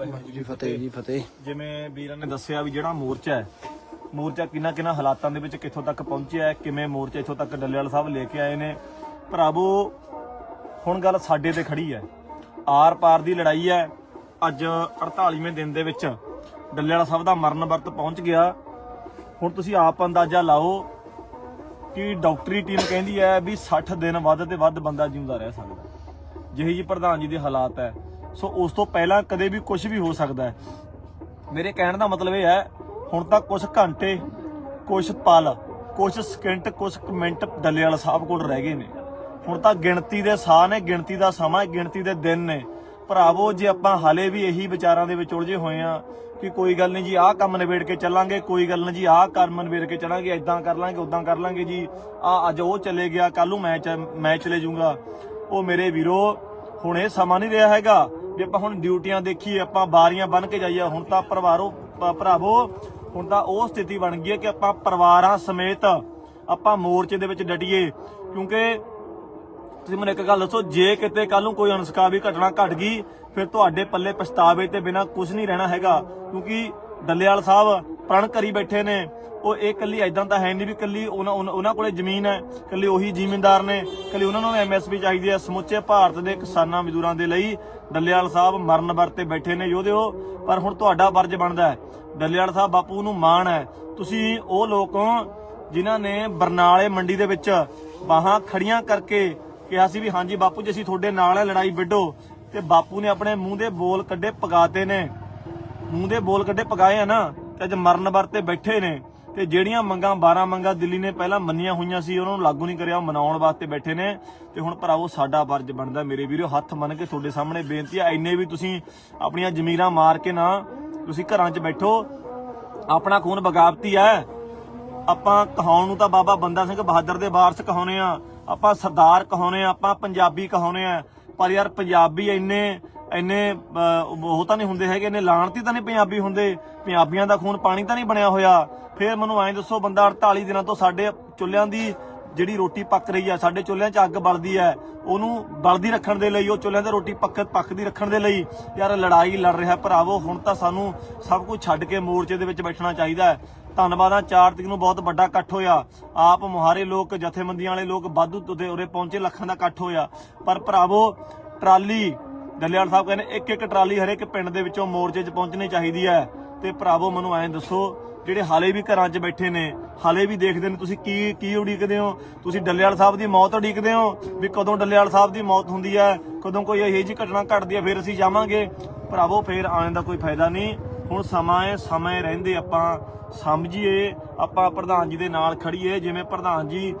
ਵਾਹਿਗੁਰੂ ਜੀ ਫਤਿਹ ਜੀ ਫਤਿਹ। ਜਿਵੇਂ ਵੀਰਾਂ ਨੇ ਦੱਸਿਆ ਵੀ ਜਿਹੜਾ ਮੋਰਚਾ ਹੈ ਮੋਰਚਾ ਕਿੰਨਾ ਕਿੰਨਾ ਹਾਲਾਤਾਂ ਦੇ ਵਿੱਚ ਕਿੱਥੋਂ ਤੱਕ ਪਹੁੰਚਿਆ ਹੈ ਕਿਵੇਂ ਮੋਰਚਾ ਇੱਥੋਂ ਤੱਕ ਡੱਲੇਵਾਲ ਸਾਹਿਬ ਲੈ ਕੇ ਆਏ ਨੇ। ਭਰਾਵੋ ਹੁਣ ਗੱਲ ਸਾਡੇ ਤੇ ਖੜੀ ਹੈ। ਆਰ ਪਾਰ ਦੀ ਲੜਾਈ ਹੈ। ਅੱਜ 48ਵੇਂ ਦਿਨ ਦੇ ਵਿੱਚ ਡੱਲੇਵਾਲ ਸਾਹਿਬ ਦਾ ਮਰਨ ਵਰਤ ਪਹੁੰਚ ਗਿਆ। ਹੁਣ ਤੁਸੀਂ ਆਪ ਅੰਦਾਜ਼ਾ ਲਾਓ ਕਿ ਡਾਕਟਰੀ ਟੀਮ ਕਹਿੰਦੀ ਹੈ ਵੀ 60 ਦਿਨ ਵੱਧ ਤੇ ਵੱਧ ਬੰਦਾ ਜਿਉਂਦਾ ਰਹਿ ਸਕਦਾ। ਜਿਹੀ ਜੀ ਪ੍ਰਧਾਨ ਜੀ ਦੇ ਹਾਲਾਤ ਹੈ ਸੋ ਉਸ ਤੋਂ ਪਹਿਲਾਂ ਕਦੇ ਵੀ ਕੁਝ ਵੀ ਹੋ ਸਕਦਾ ਹੈ। ਮੇਰੇ ਕਹਿਣ ਦਾ ਮਤਲਬ ਇਹ ਹੈ, ਹੁਣ ਤਾਂ ਕੁਝ ਘੰਟੇ ਕੁਝ ਪਲ ਕੁਝ ਸਕਿੰਟ ਕੁਝ ਮਿੰਟ ਡੱਲੇਵਾਲ ਸਾਹਿਬ ਕੋਲ ਰਹਿ ਗਏ ਨੇ। ਹੁਣ ਤਾਂ ਗਿਣਤੀ ਦੇ ਸਾਹ ਨੇ, ਗਿਣਤੀ ਦਾ ਸਮਾਂ, ਗਿਣਤੀ ਦੇ ਦਿਨ ਨੇ। ਭਰਾਵੋ, ਜੇ ਆਪਾਂ ਹਾਲੇ ਵੀ ਇਹੀ ਵਿਚਾਰਾਂ ਦੇ ਵਿੱਚ ਉਲਝੇ ਹੋਏ ਆ ਕਿ ਕੋਈ ਗੱਲ ਨਹੀਂ ਜੀ, ਆਹ ਕੰਮ ਨਿਬੇੜ ਕੇ ਚੱਲਾਂਗੇ, ਕੋਈ ਗੱਲ ਨਹੀਂ ਜੀ, ਆਹ ਕੰਮ ਨਿਬੇੜ ਕੇ ਚੱਲਾਂਗੇ ਇਦਾਂ ਕਰ ਲਾਂਗੇ ਉਦਾਂ ਕਰ ਲਾਂਗੇ ਜੀ ਆ ਅੱਜ ਉਹ ਚਲੇ ਗਿਆ ਕੱਲ ਨੂੰ ਮੈਂ ਚ- ਮੈਂ ਚਲੇ ਜਾਊਂਗਾ। ਉਹ ਮੇਰੇ ਵੀਰੋ, ਹੁਣ ਇਹ ਸਮਾਂ ਨਹੀਂ ਰਿਹਾ ਹੈਗਾ। ਜੇ ਆਪਾਂ ਹੁਣ ਡਿਊਟੀਆਂ ਦੇਖੀਏ, ਆਪਾਂ ਬਾਰੀਆਂ ਬੰਨ ਕੇ ਜਾਈਏ, ਹੁਣ ਤਾਂ ਪਰਿਵਾਰੋ ਭਰਾਵੋ, ਹੁਣ ਤਾਂ ਉਹ ਸਥਿਤੀ ਬਣ ਗਈ ਹੈ ਕਿ ਆਪਾਂ ਪਰਿਵਾਰਾਂ ਸਮੇਤ ਆਪਾਂ ਮੋਰਚੇ ਦੇ ਵਿੱਚ ਡਟੀਏ। ਕਿਉਂਕਿ ਤੁਸੀਂ ਮੈਨੂੰ ਇੱਕ ਗੱਲ ਦੱਸੋ, ਜੇ ਕਿਤੇ ਕੱਲ ਨੂੰ ਕੋਈ ਅਨਸਕਾਵੀ ਘਟਨਾ ਘਟ ਗਈ, ਫਿਰ ਤੁਹਾਡੇ ਪੱਲੇ ਪਛਤਾਵੇ ਤੇ ਬਿਨਾ ਕੁਝ ਨਹੀਂ ਰਹਿਣਾ ਹੈਗਾ। ਕਿਉਂਕਿ ਡੱਲੇਵਾਲ ਸਾਹਿਬ ਪ੍ਰਣ ਕਰੀ ਬੈਠੇ ਨੇ। ਉਹ ਇਹ ਕੱਲੀ ਐਦਾਂ ਤਾਂ ਹੈ ਨਹੀਂ ਵੀ ਕੱਲੀ ਉਹਨਾਂ ਉਹਨਾਂ- ਕੋਲੇ ਜ਼ਮੀਨ ਹੈ ਕੱਲੀ ਉਹੀ ਜ਼ਿਮੀਂਦਾਰ ਨੇ ਕੱਲੀ ਉਹਨਾਂ ਨੂੰ ਐਮਐਸਪੀ ਚਾਹੀਦੀ ਹੈ। ਸਮੁੱਚੇ ਭਾਰਤ ਦੇ ਕਿਸਾਨਾਂ ਮਜ਼ਦੂਰਾਂ ਦੇ ਲਈ ਡੱਲੇਵਾਲ ਸਾਹਿਬ ਮਰਨ ਵਰਤੇ ਬੈਠੇ ਨੇ। ਯੋਧਿਓ, ਪਰ ਹੁਣ ਤੁਹਾਡਾ ਫਰਜ਼ ਬਣਦਾ ਹੈ। ਡੱਲੇਵਾਲ ਸਾਹਿਬ ਬਾਪੂ ਨੂੰ ਮਾਣ ਹੈ। ਤੁਸੀਂ ਉਹ ਲੋਕ ਹੋ ਜਿਨ੍ਹਾਂ ਨੇ ਬਰਨਾਲੇ ਮੰਡੀ ਦੇ ਵਿੱਚ ਬਾਹਾਂ ਖੜੀਆਂ ਕਰਕੇ ਕਿਹਾ ਸੀ ਵੀ ਹਾਂਜੀ ਬਾਪੂ ਜੀ, ਅਸੀਂ ਤੁਹਾਡੇ ਨਾਲ ਹੈ, ਲੜਾਈ ਵਿੱਢੋ। ਤੇ ਬਾਪੂ ਨੇ ਆਪਣੇ ਮੂੰਹ ਦੇ ਬੋਲ ਕੱਢੇ ਪਗਾਤੇ ਨੇ। ਮੂੰਹ ਦੇ ਬੋਲ ਕੱਢੇ ਪਗਾਏ ਆ ਨਾ। ਤੇ ਅੱਜ ਮਰਨ ਵਰਤੇ ਬੈਠੇ ਨੇ ਤੇ ਜਿਹੜੀਆਂ ਮੰਗਾਂ 12 ਮੰਗਾਂ ਦਿੱਲੀ ਨੇ ਪਹਿਲਾਂ ਮੰਨੀਆਂ ਹੋਈਆਂ ਸੀ, ਉਹਨਾਂ ਨੂੰ ਲਾਗੂ ਨਹੀਂ ਕਰਿਆ, ਉਹ ਮਨਾਉਣ ਵਾਸਤੇ ਬੈਠੇ ਨੇ। ਤੇ ਹੁਣ ਭਰਾਵੋ, ਸਾਡਾ ਫਰਜ਼ ਬਣਦਾ, ਮੇਰੇ ਵੀਰੋ, ਹੱਥ ਮੰਨ ਕੇ ਤੁਹਾਡੇ ਸਾਹਮਣੇ ਬੇਨਤੀ ਆ, ਇੰਨੇ ਵੀ ਤੁਸੀਂ ਆਪਣੀਆਂ ਜ਼ਮੀਰਾਂ ਮਾਰ ਕੇ ਨਾ ਤੁਸੀਂ ਘਰਾਂ 'ਚ ਬੈਠੋ। ਆਪਣਾ ਖੂਨ ਬਗਾਵਤੀ ਹੈ ਆਪਾਂ ਕਹਾਉਣ ਨੂੰ ਤਾਂ ਬਾਬਾ ਬੰਦਾ ਸਿੰਘ ਬਹਾਦਰ ਦੇ ਵਾਰਸ ਕਹਾਉਨੇ ਆ, ਆਪਾਂ ਸਰਦਾਰ ਕਹਾਉਨੇ ਆ, ਆਪਾਂ ਪੰਜਾਬੀ ਕਹਾਉਨੇ ਆ। ਪਰ ਯਾਰ ਪੰਜਾਬੀ ਇੰਨੇ ਇੰਨੇ ਉਹ ਤਾਂ ਨਹੀਂ ਹੁੰਦੇ ਹੈਗੇ, ਇੰਨੇ ਲਾਣਤੀ ਤਾਂ ਨਹੀਂ ਪੰਜਾਬੀ ਹੁੰਦੇ। ਪੰਜਾਬੀਆਂ ਦਾ ਖੂਨ ਪਾਣੀ ਤਾਂ ਨਹੀਂ ਬਣਿਆ ਹੋਇਆ। ਫੇਰ ਮੈਨੂੰ ਐਂ ਦੱਸੋ, ਬੰਦਾ 48 ਦਿਨਾਂ ਤੋਂ ਸਾਡੇ ਚੁੱਲ੍ਹਿਆਂ ਦੀ ਜਿਹੜੀ ਰੋਟੀ ਪੱਕ ਰਹੀ ਆ, ਸਾਡੇ ਚੁੱਲ੍ਹਿਆਂ 'ਚ ਅੱਗ ਬਲਦੀ ਹੈ ਉਹਨੂੰ ਬਲਦੀ ਰੱਖਣ ਦੇ ਲਈ, ਉਹ ਚੁੱਲ੍ਹਿਆਂ ਤੇ ਰੋਟੀ ਪੱਕ, ਪੱਕਦੀ ਰੱਖਣ ਦੇ ਲਈ, ਯਾਰ ਲੜਾਈ ਲੜ ਰਿਹਾ। ਭਰਾਵੋ, ਹੁਣ ਤਾਂ ਸਾਨੂੰ ਸਭ ਕੁਝ ਛੱਡ ਕੇ ਮੋਰਚੇ ਦੇ ਵਿੱਚ ਬੈਠਣਾ ਚਾਹੀਦਾ ਹੈ। ਧੰਨਵਾਦ ਧੰਨਵਾਦਾਂ 4 ਤਰੀਕ ਨੂੰ ਬਹੁਤ ਵੱਡਾ ਇਕੱਠ ਹੋਇਆ। ਆਪ ਮੁਹਾਰੇ ਲੋਕ, ਜਥੇਬੰਦੀਆਂ ਵਾਲੇ ਲੋਕ ਵਾਧੂ ਤੁਦੇ ਉਰੇ ਪਹੁੰਚੇ, ਲੱਖਾਂ ਦਾ ਇਕੱਠ ਹੋਇਆ। ਪਰ ਭਰਾਵੋ, ਟਰਾਲੀ ਡੱਲੇਵਾਲ ਸਾਹਿਬ ਕਹਿੰਦੇ ਇੱਕ ਇੱਕ ਟਰਾਲੀ ਹਰੇਕ ਪਿੰਡ ਦੇ ਵਿੱਚੋਂ ਮੋਰਚੇ 'ਚ ਪਹੁੰਚਣੀ ਚਾਹੀਦੀ ਹੈ। ਤੇ ਭਰਾਵੋ, ਮੈਨੂੰ ਐਂ ਦੱਸੋ, ਜਿਹੜੇ ਹਾਲੇ ਵੀ ਘਰਾਂ 'ਚ ਬੈਠੇ ਨੇ, ਹਾਲੇ ਵੀ ਦੇਖਦੇ ਨੇ, ਤੁਸੀਂ ਕੀ ਕੀ ਉਡੀਕਦੇ ਹੋ? ਤੁਸੀਂ ਡੱਲੇਵਾਲ ਸਾਹਿਬ ਦੀ ਮੌਤ ਉਡੀਕਦੇ ਹੋ? ਵੀ ਕਦੋਂ ਡੱਲੇਵਾਲ ਸਾਹਿਬ ਦੀ ਮੌਤ ਹੁੰਦੀ ਹੈ? ਕਦੋਂ ਕੋਈ ਇਹੋ ਜਿਹੀ ਘਟਨਾ ਘਟਦੀ ਹੈ, ਫਿਰ ਅਸੀਂ ਜਾਵਾਂਗੇ। ਭਰਾਵੋ, ਫੇਰ ਆਉਣ ਦਾ ਕੋਈ ਫਾਇਦਾ ਨਹੀਂ। ਹੁਣ ਸਮਾਂ ਹੈ, ਸਮੇਂ ਰਹਿੰਦੇ ਆਪਾਂ ਸਮਝੀਏ, ਆਪਾਂ ਪ੍ਰਧਾਨ ਜੀ ਦੇ ਨਾਲ ਖੜੀਏ ਜਿਵੇਂ ਪ੍ਰਧਾਨ ਜੀ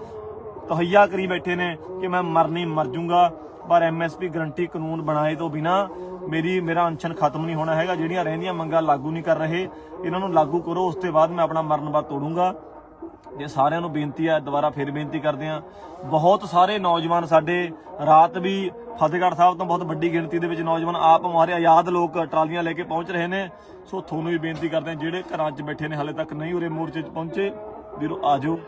ਤਹਈਆ ਕਰੀ ਬੈਠੇ ਨੇ ਕਿ ਮੈਂ ਮਰਨੀ ਮਰ ਜੂੰਗਾ, ਪਰ ਐਮਐਸਪੀ ਗਰੰਟੀ ਕਾਨੂੰਨ ਬਣਾਏ ਤੋਂ ਬਿਨਾ ਮੇਰੀ, ਮੇਰਾ ਅਨਸ਼ਨ ਖਤਮ ਨਹੀਂ ਹੋਣਾ ਹੈਗਾ, ਜਿਹੜੀਆਂ ਰਹਿੰਦੀਆਂ ਮੰਗਾਂ ਲਾਗੂ ਨਹੀਂ ਕਰ ਰਹੇ, ਇਹਨਾਂ ਨੂੰ ਲਾਗੂ ਕਰੋ, ਉਸ ਤੋਂ ਬਾਅਦ ਮੈਂ ਆਪਣਾ ਮਰਨ ਬਾਅਦ ਤੋੜੂੰਗਾ। ਜੇ ਸਾਰਿਆਂ ਨੂੰ ਬੇਨਤੀ ਹੈ ਦੁਬਾਰਾ ਫਿਰ ਬੇਨਤੀ ਕਰਦੇ ਹਾਂ। ਬਹੁਤ ਸਾਰੇ ਨੌਜਵਾਨ ਸਾਡੇ, ਰਾਤ ਵੀ ਫਤਿਹਗੜ੍ਹ ਸਾਹਿਬ ਤੋਂ ਬਹੁਤ ਵੱਡੀ ਗਿਣਤੀ ਦੇ ਵਿੱਚ ਨੌਜਵਾਨ ਆਪ ਹਮਾਰੇ ਆਜ਼ਾਦ ਲੋਕ ਟਰਾਲੀਆਂ ਲੈ ਕੇ ਪਹੁੰਚ ਰਹੇ ਨੇ। ਸੋ ਤੁਹਾਨੂੰ ਵੀ ਬੇਨਤੀ ਕਰਦੇ ਹਾਂ, ਜਿਹੜੇ ਘਰਾਂ 'ਚ ਬੈਠੇ ਨੇ, ਹਾਲੇ ਤੱਕ ਨਹੀਂ ਉਰੇ ਮੋਰਚੇ 'ਚ ਪਹੁੰਚੇ, ਵੀਰੋ ਆਜੋ।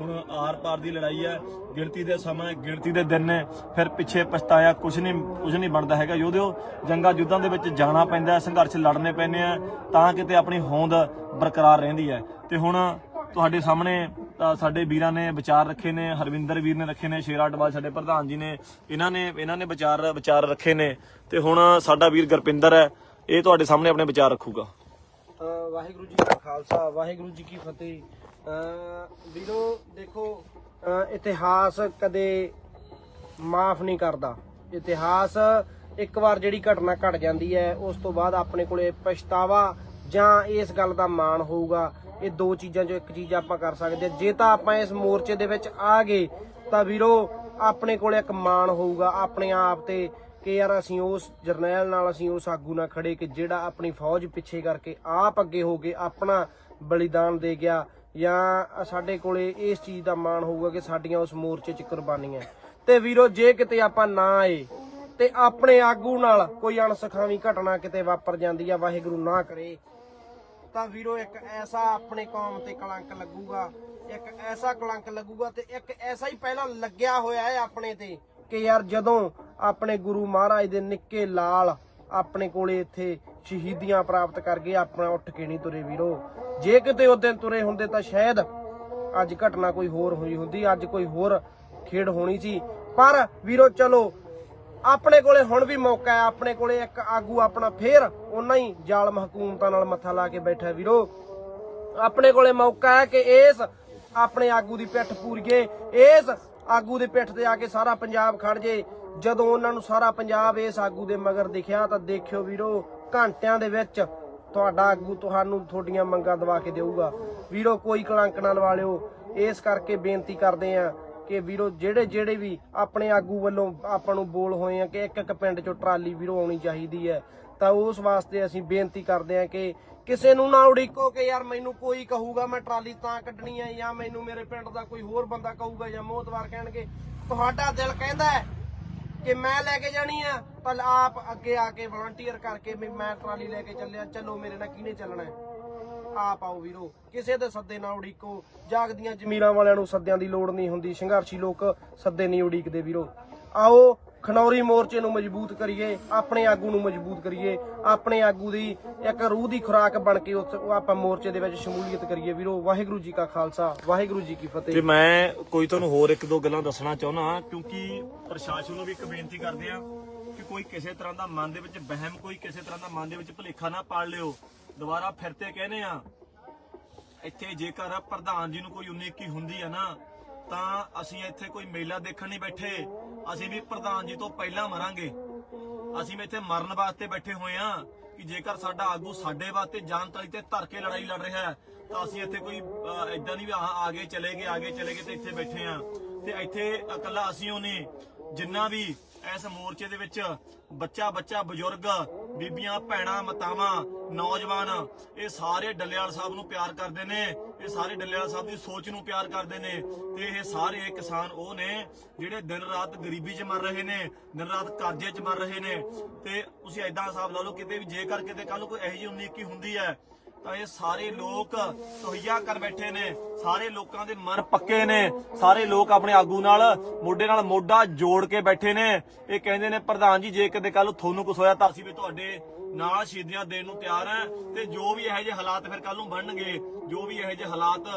ਹੁਣ ਆਰ ਪਾਰ ਦੀ ਲੜਾਈ ਹੈ ਗਿਣਤੀ ਦੇ ਸਮਾਂ ਗਿਣਤੀ ਦੇ ਦਿਨ ਨੇ, ਫਿਰ ਪਿੱਛੇ ਪਛਤਾਇਆ ਕੁਝ ਨਹੀਂ ਕੁਝ ਨਹੀਂ ਬਣਦਾ ਹੈਗਾ। ਯੋਧਿਓ ਜੰਗਾਂ ਯੁੱਧਾਂ ਦੇ ਵਿੱਚ ਜਾਣਾ ਪੈਂਦਾ ਸੰਘਰਸ਼ ਲੜਨੇ ਪੈਂਦੇ ਆ, ਤਾਂ ਕਿਤੇ ਆਪਣੀ ਹੋਂਦ ਬਰਕਰਾਰ ਰਹਿੰਦੀ ਹੈ। ਤੇ ਹੁਣ ਤੁਹਾਡੇ ਸਾਹਮਣੇ ਸਾਡੇ ਵੀਰਾਂ ਨੇ ਵਿਚਾਰ ਰੱਖੇ ਨੇ, ਹਰਵਿੰਦਰ ਵੀਰ ਨੇ ਰੱਖੇ ਨੇ, ਸ਼ੇਰਾ ਅਟਵਾਲ, ਸਾਡੇ ਪ੍ਰਧਾਨ ਜੀ ਨੇ, ਇਹਨਾਂ ਨੇ ਇਹਨਾਂ ਨੇ ਵਿਚਾਰ ਵਿਚਾਰ ਰੱਖੇ ਨੇ। ਤੇ ਹੁਣ ਸਾਡਾ ਵੀਰ ਗੁਰਪਿੰਦਰ ਹੈ, ਇਹ ਤੁਹਾਡੇ ਸਾਹਮਣੇ ਆਪਣੇ ਵਿਚਾਰ ਰੱਖੂਗਾ। ਵਾਹਿਗੁਰੂ ਜੀ ਕਾ ਖਾਲਸਾ, ਵਾਹਿਗੁਰੂ ਜੀ ਕੀ ਫਤਿਹ। ਵੀਰੋ, ਦੇਖੋ ਇਤਿਹਾਸ ਕਦੇ ਮਾਫ ਨਹੀਂ ਕਰਦਾ। ਇਤਿਹਾਸ ਇੱਕ ਵਾਰ ਜਿਹੜੀ ਘਟਨਾ ਘਟ ਜਾਂਦੀ ਹੈ, ਉਸ ਤੋਂ ਬਾਅਦ ਆਪਣੇ ਕੋਲੇ ਪਛਤਾਵਾ ਜਾਂ ਇਸ ਗੱਲ ਦਾ ਮਾਣ ਹੋਊਗਾ। ਇਹ ਦੋ ਚੀਜ਼ਾਂ ਚੋਂ ਇੱਕ ਚੀਜ਼ ਆਪਾਂ ਕਰ ਸਕਦੇ ਹਾਂ। ਜੇ ਤਾਂ ਆਪਾਂ ਇਸ ਮੋਰਚੇ ਦੇ ਵਿੱਚ ਆ ਗਏ, ਤਾਂ ਵੀਰੋ, ਆਪਣੇ ਕੋਲੇ ਇੱਕ ਮਾਣ ਹੋਊਗਾ, ਆਪਣੇ ਆਪ ਤੇ ਕਿ ਯਾਰ ਅਸੀਂ ਉਸ ਜਰਨੈਲ ਨਾਲ ਅਸੀਂ ਉਸ ਆਗੂ ਨਾਲ ਖੜੇ ਕਿ ਜਿਹੜਾ ਆਪਣੀ ਫੌਜ ਪਿੱਛੇ ਕਰਕੇ ਆਪ ਅੱਗੇ ਹੋ ਕੇ ਆਪਣਾ ਬਲੀਦਾਨ ਦੇ ਗਿਆ ਜਾਂ ਸਾਡੇ ਕੋਲੇ ਇਸ ਚੀਜ਼ ਦਾ ਮਾਣ ਹੋਊਗਾ ਕਿ ਸਾਡੀਆਂ ਉਸ ਮੋਰਚੇ 'ਚ ਕੁਰਬਾਨੀਆਂ। ਤੇ ਵੀਰੋ, ਜੇ ਕਿਤੇ ਆਪਾਂ ਨਾ ਆਏ, ਤੇ ਆਪਣੇ ਆਗੂ ਨਾਲ ਕੋਈ ਅਣਸਖਾਵੀ ਘਟਨਾ ਕਿਤੇ ਵਾਪਰ ਜਾਂਦੀ ਆ, ਵਾਹਿਗੁਰੂ ਨਾ ਕਰੇ। ਤਾਂ ਵੀਰੋ, ਇੱਕ ਐਸਾ ਆਪਣੇ ਕੌਮ ਤੇ ਕਲੰਕ ਲੱਗੂਗਾ, ਇੱਕ ਐਸਾ ਕਲੰਕ ਲੱਗੂਗਾ ਤੇ ਇੱਕ ਐਸਾ ਹੀ ਪਹਿਲਾਂ ਲੱਗਿਆ ਹੋਇਆ ਹੈ ਆਪਣੇ ਤੇ ਕਿ ਯਾਰ ਜਦੋਂ ਆਪਣੇ ਗੁਰੂ ਮਹਾਰਾਜ ਦੇ ਨਿੱਕੇ ਲਾਲ ਆਪਣੇ ਕੋਲੇ ਇੱਥੇ ਸ਼ਹੀਦੀਆਂ ਪ੍ਰਾਪਤ ਕਰ ਗਏ, ਆਪਣਾ ਉੱਠ ਕੇ ਨਹੀਂ ਤੁਰੇ ਵੀਰੋ। ਜੇ ਕਿਤੇ ਉਹ ਦਿਨ ਤੁਰੇ ਹੁੰਦੇ ਤਾਂ ਸ਼ਾਇਦ ਅੱਜ ਘਟਨਾ ਕੋਈ ਹੋਰ ਹੋਈ ਹੁੰਦੀ, ਅੱਜ ਕੋਈ ਹੋਰ ਖੇਡ ਹੋਣੀ ਸੀ। ਪਰ ਵੀਰੋ, ਚਲੋ ਆਪਣੇ ਕੋਲੇ ਹੁਣ ਵੀ ਮੌਕਾ ਹੈ, ਆਪਣੇ ਕੋਲੇ ਇੱਕ ਆਗੂ ਆਪਣਾ ਫੇਰ ਉਹਨਾਂ ਹੀ ਜ਼ਾਲਮ ਹਕੂਮਤਾਂ ਨਾਲ ਮੱਥਾ ਲਾ ਕੇ ਬੈਠਾ ਵੀਰੋ। ਆਪਣੇ ਕੋਲੇ ਮੌਕਾ ਹੈ ਕਿ ਇਸ ਆਪਣੇ ਆਗੂ ਦੀ ਪਿੱਠ ਪੂਰੀਏ ਇਸ ਆਗੂ ਦੇ ਪਿੱਠ ਤੇ ਆ ਕੇ ਸਾਰਾ ਪੰਜਾਬ ਖੜ ਜੇ। ਜਦੋਂ ਉਹਨਾਂ ਨੂੰ ਸਾਰਾ ਪੰਜਾਬ ਇਸ ਆਗੂ ਦੇ ਮਗਰ ਦਿਖਿਆ ਤਾਂ ਦੇਖਿਓ ਵੀਰੋ, ਘੰਟਿਆਂ ਦੇ ਵਿੱਚ ਤੁਹਾਡਾ ਆਗੂ ਤੁਹਾਨੂੰ ਤੁਹਾਡੀਆਂ ਮੰਗਾਂ ਦਵਾ ਕੇ ਦੇਊਗਾ। ਵੀਰੋ, ਕੋਈ ਕਲੰਕ ਨਾ ਲਵਾ ਲਿਓ। ਇਸ ਕਰਕੇ ਬੇਨਤੀ ਕਰਦੇ ਆ ਕਿ ਵੀਰੋ, ਜਿਹੜੇ ਜਿਹੜੇ ਵੀ ਆਪਣੇ ਆਗੂ ਵੱਲੋਂ ਆਪਾਂ ਨੂੰ ਬੋਲ ਹੋਏ ਆ ਕਿ ਇੱਕ ਇੱਕ ਪਿੰਡ ਚੋਂ ਟਰਾਲੀ ਵੀਰੋ ਆਉਣੀ ਚਾਹੀਦੀ ਹੈ, ਤਾਂ ਉਸ ਵਾਸਤੇ ਅਸੀਂ ਬੇਨਤੀ ਕਰਦੇ ਆ ਕਿ ਕਿਸੇ ਨੂੰ ਨਾ ਉਡੀਕੋ ਕਿ ਯਾਰ ਮੈਨੂੰ ਕੋਈ ਕਹੂਗਾ ਮੈਂ ਟਰਾਲੀ ਤਾਂ ਕੱਢਣੀ ਹੈ ਜਾਂ ਮੈਨੂੰ ਮੇਰੇ ਪਿੰਡ ਦਾ ਕੋਈ ਹੋਰ ਬੰਦਾ ਕਹੂਗਾ ਜਾਂ ਮੋਤਵਾਰ ਕਹਿਣਗੇ, ਤੁਹਾਡਾ ਦਿਲ ਕਹਿੰਦਾ ਹੈ ਕਿ ਮੈਂ ਲੈ ਕੇ ਜਾਣੀ ਆ ਪਰ ਆਪ ਅੱਗੇ ਆ ਕੇ ਵਲੰਟੀਅਰ ਕਰਕੇ ਮੈਂ ਟਰਾਲੀ ਲੈ ਕੇ ਚੱਲਿਆ, ਚਲੋ ਮੇਰੇ ਨਾਲ ਕਿਹਨੇ ਚੱਲਣਾ ਹੈ? ਆਪ ਆਓ ਵੀਰੋ। ਕਿਸੇ ਦੇ ਸੱਦੇ ਨਾ ਉਡੀਕੋ। ਜਾਗਦੀਆਂ ਜ਼ਮੀਰਾਂ ਵਾਲਿਆਂ ਨੂੰ ਸੱਦਿਆਂ ਦੀ ਲੋੜ ਨਹੀਂ ਹੁੰਦੀ। ਸੰਘਰਸ਼ੀ ਲੋਕ ਸੱਦੇ ਨਹੀਂ ਉਡੀਕਦੇ ਵੀਰੋ। ਆਓ, ਖਨੌਰੀ ਮੋਰਚੇ ਨੂੰ ਮਜ਼ਬੂਤ ਕਰੀਏ। ਆਪਣੇ ਆਗੂ ਨੂੰ ਮਜ਼ਬੂਤ ਕਰੀਏ। ਆਪਣੇ ਆਗੂ ਦੀ ਇੱਕ ਰੂਹ ਦੀ ਖੁਰਾਕ ਬਣ ਕੇ ਉਸ ਆਪਾਂ ਮੋਰਚੇ ਦੇ ਵਿੱਚ ਸ਼ਮੂਲੀਅਤ ਕਰੀਏ ਵੀਰੋ। ਵਾਹਿਗੁਰੂ ਜੀ ਕਾ ਖਾਲਸਾ। ਵਾਹਿਗੁਰੂ ਜੀ ਕੀ ਤੇ ਫਤਿਹ ਮੈਂ ਕੋਈ ਤੁਹਾਨੂੰ ਹੋਰ ਇੱਕ ਦੋ ਗੱਲਾਂ ਦੱਸਣਾ ਚਾਹੁੰਦਾ ਕਿਉਂਕਿ ਪ੍ਰਸ਼ਾਸਨ ਨੂੰ ਵੀ ਇੱਕ ਬੇਨਤੀ ਕਰਦੇ ਆ ਕਿ ਕੋਈ ਕਿਸੇ ਤਰ੍ਹਾਂ ਦਾ ਮਨ ਦੇ ਵਿੱਚ ਵਹਿਮ ਕੋਈ ਕਿਸੇ ਤਰ੍ਹਾਂ ਦਾ ਮਨ ਦੇ ਵਿੱਚ ਭੁਲੇਖਾ ਨਾ ਪਾਲ ਲਿਓ। ਦੁਬਾਰਾ ਫਿਰ ਤੇ ਕਹਿੰਦੇ ਆ, ਇੱਥੇ ਜੇਕਰ ਪ੍ਰਧਾਨ ਜੀ ਨੂੰ ਕੋਈ 19 ਹੁੰਦੀ ਆ ਨਾ, ਤਾਂ ਅਸੀਂ ਇੱਥੇ ਕੋਈ ਮੇਲਾ ਦੇਖਣ ਨਹੀਂ ਬੈਠੇ। ਅਸੀਂ ਵੀ ਪ੍ਰਧਾਨ ਜੀ ਤੋਂ ਪਹਿਲਾਂ ਮਰਾਂਗੇ। ਅਸੀਂ ਵੀ ਇੱਥੇ ਮਰਨ ਵਾਸਤੇ ਬੈਠੇ ਹੋਏ ਆ ਕਿ ਜੇਕਰ ਸਾਡਾ ਆਗੂ ਸਾਡੇ ਵਾਸਤੇ ਜਾਨ ਤਲੀ ਤੇ ਧਰ ਕੇ ਲੜਾਈ ਲੜ ਰਿਹਾ ਹੈ, ਤਾਂ ਅਸੀਂ ਇੱਥੇ ਕੋਈ ਇਦਾਂ ਨਹੀਂ ਵੀ ਆਗੇ ਚਲੇ ਗਏ, ਆਗੇ ਚਲੇ ਗਏ ਤੇ ਇੱਥੇ ਬੈਠੇ ਆ। ਤੇ ਇੱਥੇ ਇਕੱਲਾ ਅਸੀਂ ਉਹ ਨਹੀਂ, ਜਿੰਨਾ ਵੀ ਇਸ ਮੋਰਚੇ ਦੇ ਵਿੱਚ ਬੱਚਾ ਬੱਚਾ ਬਜ਼ੁਰਗ ਬੀਬੀਆਂ, ਭੈਣਾਂ, ਮਤਾਵਾਂ, ਨੌਜਵਾਨ, ਇਹ ਸਾਰੇ ਡੱਲੇਵਾਲ ਸਾਹਿਬ ਨੂੰ ਪਿਆਰ ਕਰਦੇ ਨੇ। ਇਹ ਸਾਰੇ ਡੱਲੇਵਾਲ ਸਾਹਿਬ ਦੀ ਸੋਚ ਨੂੰ ਪਿਆਰ ਕਰਦੇ ਨੇ। ਤੇ ਇਹ ਸਾਰੇ ਕਿਸਾਨ ਉਹ ਨੇ ਜਿਹੜੇ ਦਿਨ ਰਾਤ ਗਰੀਬੀ 'ਚ ਮਰ ਰਹੇ ਨੇ, ਦਿਨ ਰਾਤ ਕਰਜ਼ੇ 'ਚ ਮਰ ਰਹੇ ਨੇ। ਤੇ ਤੁਸੀਂ ਐਦਾਂ ਹਿਸਾਬ ਲਾ ਲਓ, ਕਿਤੇ ਵੀ ਜੇਕਰ ਕਿਤੇ ਕੱਲ ਕੋਈ ਇਹੋ ਜਿਹੀ ਉਨੀਕੀ ਹੁੰਦੀ ਹੈ ਤਾਂ ਇਹ ਸਾਰੇ ਲੋਕ ਤੋਹੀਆ ਕਰ ਬੈਠੇ ਨੇ। ਸਾਰੇ ਲੋਕਾਂ ਦੇ ਮਨ ਪੱਕੇ ਨੇ। ਸਾਰੇ ਲੋਕ ਆਪਣੇ ਆਗੂ ਨਾਲ, ਮੋਢੇ ਨਾਲ ਮੋਢਾ ਜੋੜ ਕੇ ਬੈਠੇ ਨੇ। ਇਹ ਕਹਿੰਦੇ ਨੇ, ਪ੍ਰਧਾਨ ਜੀ, ਜੇ ਕਦੇ ਕੱਲ ਤੁਹਾਨੂੰ ਕੁਝ ਹੋਇਆ ਤਾਂ ਅਸੀਂ ਵੀ ਤੁਹਾਡੇ ਨਾਲ ਸ਼ਹੀਦੀਆਂ ਦੇਣ ਨੂੰ ਤਿਆਰ ਹਾਂ। ਤੇ ਜੋ ਵੀ ਇਹੋ ਜਿਹੇ ਹਾਲਾਤ ਫਿਰ ਕੱਲ ਨੂੰ ਬਣਨਗੇ, ਜੋ ਵੀ ਇਹੋ ਜਿਹੇ ਹਾਲਾਤ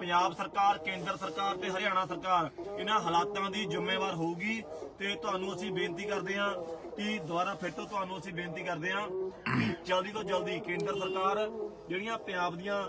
ਪੰਜਾਬ ਸਰਕਾਰ, ਕੇਂਦਰ ਸਰਕਾਰ ਤੇ ਹਰਿਆਣਾ ਸਰਕਾਰ ਇਹਨਾਂ ਹਾਲਾਤਾਂ ਦੀ ਜ਼ਿੰਮੇਵਾਰ ਹੋਊਗੀ ਤੇ ਤੁਹਾਨੂੰ ਅਸੀਂ ਬੇਨਤੀ ਕਰਦੇ ਹਾਂ ਕਿ ਦੁਬਾਰਾ ਫਿਰ ਤੋਂ ਤੁਹਾਨੂੰ ਅਸੀਂ ਬੇਨਤੀ ਕਰਦੇ ਹਾਂ ਕਿ ਜਲਦੀ ਤੋਂ ਜਲਦੀ ਕੇਂਦਰ ਸਰਕਾਰ ਜਿਹੜੀਆਂ ਪੰਜਾਬ ਦੀਆਂ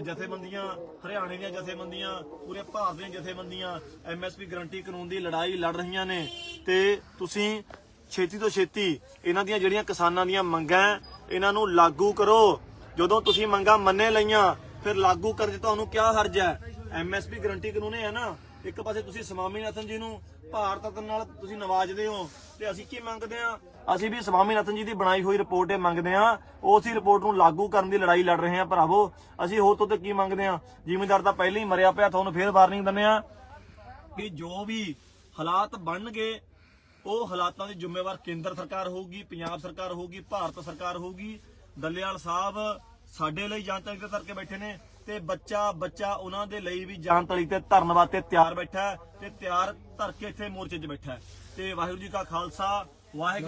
ਜਥੇਬੰਦੀਆਂ, ਹਰਿਆਣੇ ਦੀਆਂ ਜਥੇਬੰਦੀਆਂ, ਪੂਰੇ ਭਾਰਤ ਦੀਆਂ ਜਥੇਬੰਦੀਆਂ ਐਮਐਸਪੀ ਗਰੰਟੀ ਕਾਨੂੰਨ ਦੀ ਲੜਾਈ ਲੜ ਰਹੀਆਂ ਨੇ ਤੇ ਤੁਸੀਂ ਛੇਤੀ ਤੋਂ ਛੇਤੀ ਇਹਨਾਂ ਦੀਆਂ ਜਿਹੜੀਆਂ ਕਿਸਾਨਾਂ ਦੀਆਂ ਮੰਗਾਂ, ਇਹਨਾਂ ਨੂੰ ਲਾਗੂ ਕਰੋ। ਜਦੋਂ ਤੁਸੀਂ ਮੰਗਾਂ ਮੰਨੇ ਲਈਆਂ ਫਿਰ ਲਾਗੂ ਕਰ ਦਿੱਤਾ ਤੁਹਾਨੂੰ ਕੀ ਹਰਜ ਹੈ? ਐਮਐਸਪੀ ਗਰੰਟੀ ਕਾਨੂੰਨ ਹੈ ਨਾ, ਇੱਕ ਪਾਸੇ ਤੁਸੀਂ ਸਵਾਮੀਨਾਥਨ ਜੀ ਨੂੰ ਭਾਰਤ ਰਤਨ ਨਾਲ ਤੁਸੀਂ ਨਵਾਜਦੇ ਹੋ, ਤੇ ਅਸੀਂ ਕੀ ਮੰਗਦੇ ਆ ਅਸੀਂ ਵੀ ਸਵਾਮੀਨਾਥਨ ਜੀ ਦੀ ਬਣਾਈ ਹੋਈ ਰਿਪੋਰਟ ਇਹ ਮੰਗਦੇ ਆ ਉਸੇ ਰਿਪੋਰਟ ਨੂੰ ਲਾਗੂ ਕਰਨ ਦੀ ਲੜਾਈ ਲੜ ਰਹੇ ਆ ਭਰਾਵੋ। ਅਸੀਂ ਹੋਰ ਤੋਂ ਤੇ ਕੀ ਮੰਗਦੇ ਆ ਜ਼ਿਮੀਂਦਾਰ ਤਾਂ ਪਹਿਲਾਂ ਹੀ ਮਰਿਆ ਪਿਆ, ਤੁਹਾਨੂੰ ਫੇਰ ਵਾਰਨਿੰਗ ਦਿੰਦੇ ਆ ਕਿ ਜੋ ਵੀ ਹਾਲਾਤ ਬਣਨਗੇ, ਉਹ ਹਾਲਾਤਾਂ ਦੀ ਜ਼ਿੰਮੇਵਾਰ ਕੇਂਦਰ ਸਰਕਾਰ ਹੋਊਗੀ, ਪੰਜਾਬ ਸਰਕਾਰ ਹੋਊਗੀ, ਭਾਰਤ ਸਰਕਾਰ ਹੋਊਗੀ। ਦੱਲੇਵਾਲ ਸਾਹਿਬ ਸਾਡੇ ਲਈ ਜਾਨ ਤਲੀ ਤੇ ਧਰ ਕੇ ਬੈਠੇ ਨੇ ਤੇ ਬੱਚਾ ਬੱਚਾ ਉਹਨਾਂ ਦੇ ਲਈ ਵੀ ਜਾਨ ਤਲੀ ਤੇ ਧਰਨ ਵਾਸਤੇ ਤਿਆਰ ਬੈਠਾ ਤੇ ਤਿਆਰ ਧਰ ਕੇ ਇੱਥੇ ਮੋਰਚੇ 'ਚ ਬੈਠਾ ਤੇ ਵਾਹਿਗੁਰੂ ਜੀ ਕਾ ਖਾਲਸਾ, ਵਾਹਿਗੁਰੂ